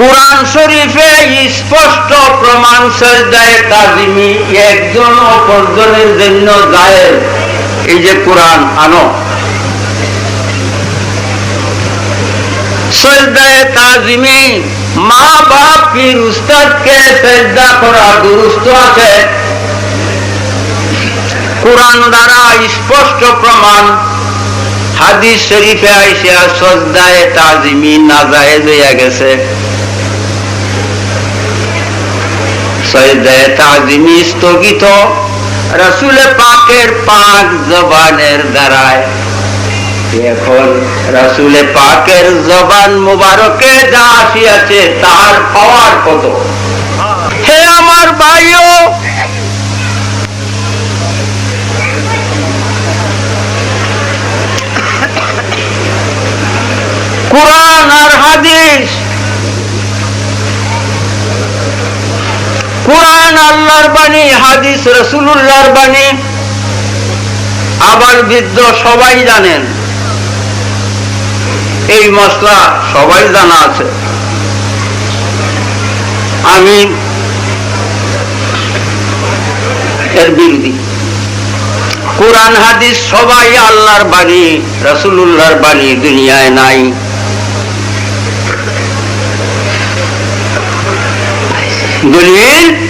কোরআন শরীফে স্পষ্ট প্রমাণ সজ্জায় তাজিমি একজন অপরজনের জন্য জায়েজ। এই যে কোরআন, আনো। সজদায় মা বাপ পীর করা দুরুস্ত আছে? কোরআন দ্বারা স্পষ্ট প্রমাণ হাদিস শরীফে আইসা সজদায় তাজিমি নাজায়েজ হইয়া গেছে। তাজিমি স্থগিত। রসুলে পাকের পাক জবানের দ্বারায়। এখন রসুলে পাকের জবান মুবারকে যা আসিয়াছে, তার পাওয়ার কত? হে আমার ভাইও! কোরআন আর হাদিস কোরআন আল্লাহর বাণী, হাদিস রসুল্লাহর বাণী। আবার বৃদ্ধ সবাই জানেন। এই মশলা সবাই জানা আছে। আমি এর বিরোধী। কোরআন, হাদিস সবাই আল্লাহর বাণী রসুল্লাহর বাণী দুনিয়ায় নাই। দলিল?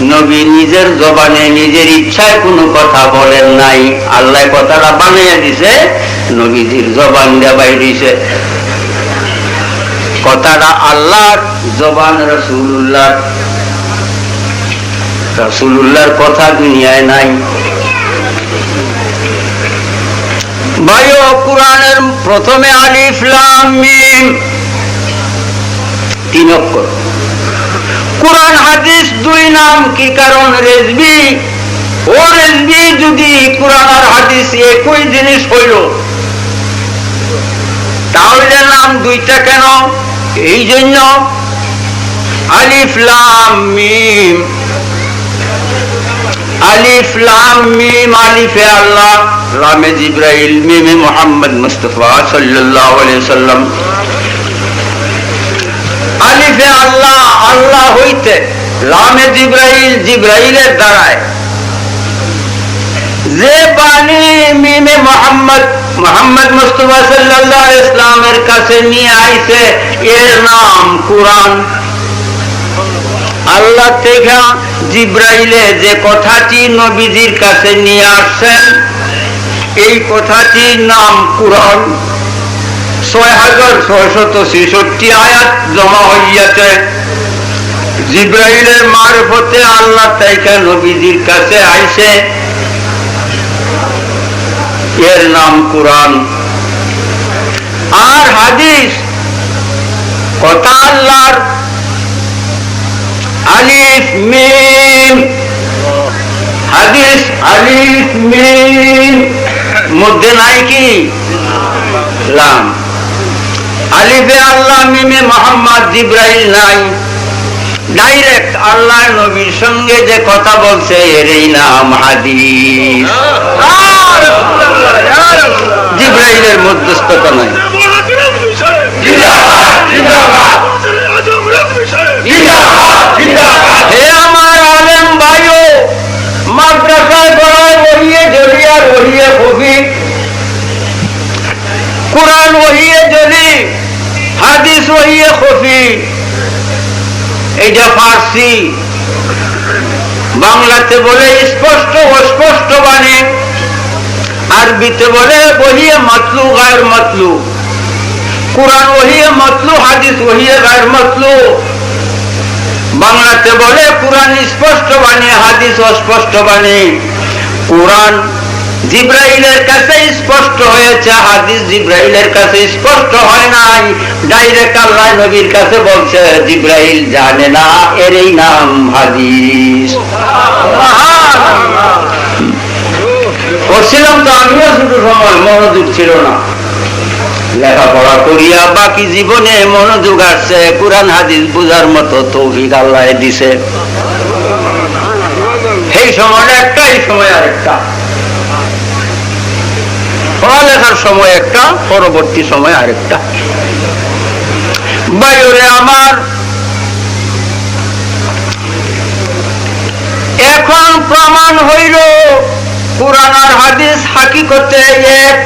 নবী নিজের জবানে নিজের ইচ্ছায় কোনো কথা বলেন নাই। আল্লাহ কথাটা বানিয়ে দিছে, নবীজির জবান দেবাই দিছে। কথাটা আল্লাহর জবান রসুল্লাহ রসুল্লাহর কথা দুনিয়ায় নাই। ভাই কোরআনের প্রথমে আলিফলাম তিন অক্ষর। কোরআন হাদিস দুই নাম কি কারণ রেজবি? ও রেজবি যদি কোরআন আর হাদিস একই জিনিস হইল, তাহলে নাম দুইটা কেন? এই জন্য আলিফ, লাম, মিম। আলিফ, লাম, মিম, আলিফে আল্লাহ। লামে জিব্রাইল, মিমে মোহাম্মদ মুস্তফা সাল্লাল্লাহু আলাইহি সাল্লাম আল্লাহ আল্লাহ হইতে। লামে জিব্রাইল, জিব্রাইলের দ্বারায়। যে বাণী মিমে মোহাম্মদ মোহাম্মদ মুস্তফা ইসলামের কাছে নিয়ে আইছে, এর নাম কোরআন। আল্লাহ থেকে জিব্রাইলে যে কথাটি নবীজির কাছে নিয়ে আসছেন, এই কথাটির নাম কোরআন। ছয় হাজার ছয়শত ছেষট্টি আয়াত জমা হইয়াছে। জিব্রাইলের মারফতে আল্লাহ তাইকা নবীজির কাছে আইছে এর নাম কোরআন। আর হাদিস, কথা আল্লাহর, আলিফ, মিম। হাদিস, আলিফ, মিম। মধ্যে নাই কি? লাম। আলিফে আল্লাহ মিমে মোহাম্মদ জিব্রাহিল নাই। ডাইরেক্ট আল্লাহ নবীর সঙ্গে যে কথা বলছে এরই নাম হাদিস। জিব্রাহিলের মধ্যস্থতা নাই হে আমার আলেম ভাইও মাদ্রাসায় পড়ায় ওহিয়ে জলিয়ার ওহিয়ে কবি কোরআন ওহিয়ে জলি হাদিস ওহিয়ে এইটা ফার্সি। বাংলাতে বলে স্পষ্ট অস্পষ্ট বাণী। আরবিতে বলে বহিয়ে মতলু গায়ের মতলু। কোরআন ওহিয়ে মতলু, হাদিস ওহিয়ে গায়ের মতলু। বাংলাতে বলে কোরআন স্পষ্ট বাণী, হাদিস অস্পষ্ট বাণী। কোরআন জিব্রাইলের কাছে স্পষ্ট হয়েছে, হাদিস জিব্রাইলের কাছে স্পষ্ট হয় নাই। ডাইরেক্ট আল্লাহ নবীর কাছে বলছে, জিব্রাইল জানে না, এরই নাম হাদিস। করছিলাম তো, আমিও শুধু সময় মনোযোগ ছিল না। লেখাপড়া করিয়া বাকি জীবনে মনোযোগ আসছে, কোরআন, হাদিস বুঝার মতো তৌফিক আল্লাহ দিছে। সেই সময় একটা এই সময় আরেকটা। পড়ালেখার সময় একটা, পরবর্তী সময় আরেকটা। বাইরে আমার এখন প্রমাণ হইল, কোরআন আর হাদিস হাকিকতে এক।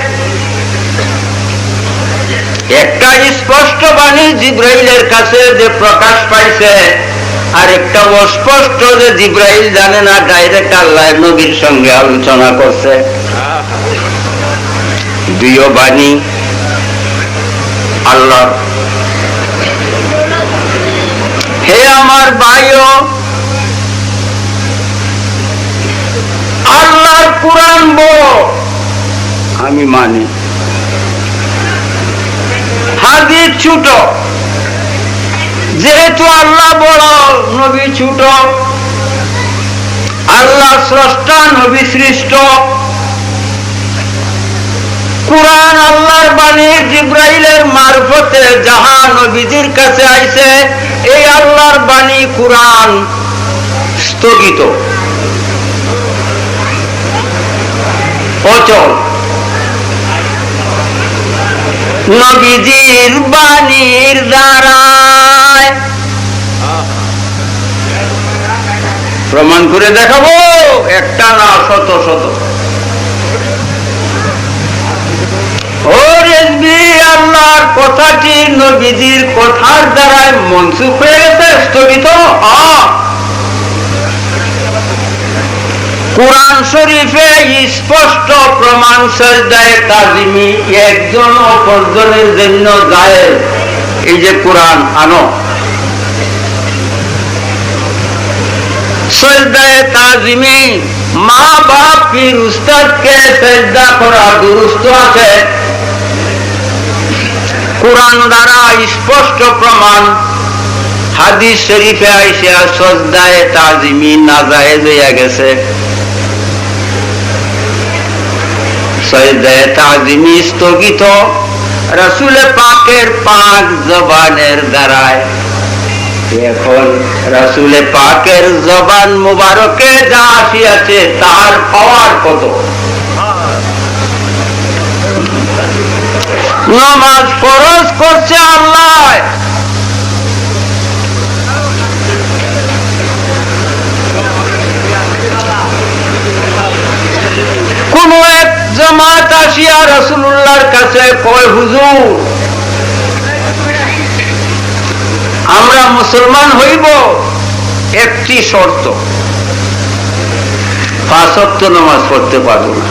একটা স্পষ্ট বাণী জিব্রাইলের কাছে যে প্রকাশ পাইছে, আর একটা অস্পষ্ট যে জিব্রাইল জানে না, ডাইরেক্ট আল্লাহ নবীর সঙ্গে আলোচনা করছে। দুইও বাণী, আল্লাহ। হে আমার ভাইও, আল্লাহর কোরআন বড় আমি মানি। হাদিস ছোট। যেহেতু আল্লাহ বড়, নবী ছোট। আল্লাহ স্রষ্টা, নবী সৃষ্ট। কোরআন আল্লাহর বাণী জিব্রাইলের মারফতে যাহা নবীজির কাছে আইছে। এই আল্লাহর বাণী কোরআন স্থগিত। অচল। নবীজির বাণীর দ্বারায়। প্রমাণ করে দেখাবো। একটা না, শত শত। কথাটি নবীজির কথার দ্বারায় মনসুখ হয়ে গেছে, স্থগিত কোরআন শরীফে স্পষ্ট প্রমাণ সজ্জায় তাজিমি একজন অপরজনের জন্য এই যে কোরআন, আনো। সজ্জায় তাজিমি মা বাপ পীর উস্তাদকে সজ্জা করা দুরুস্ত আছে। কোরআন দ্বারা স্পষ্ট প্রমাণ। হাদিস শরীফে আইসা সজ্জায় তাজিমি না যায় হইয়া গেছে। তাজিমি স্থগিত। রসুলে পাকের পাক জবানের দ্বারায়। এখন রসুলে পাকের জবান মুবারকে যা আসিয়াছে তার পাওয়ার কত? নমাজ ফরজ করছে আল্লাহ। কোন এক জামাত আসিয়া রসুল্লাহর কাছে কয়, হুজুর, আমরা মুসলমান হইব, একটি শর্ত। পাঁচত্ব নামাজ পড়তে পারব না।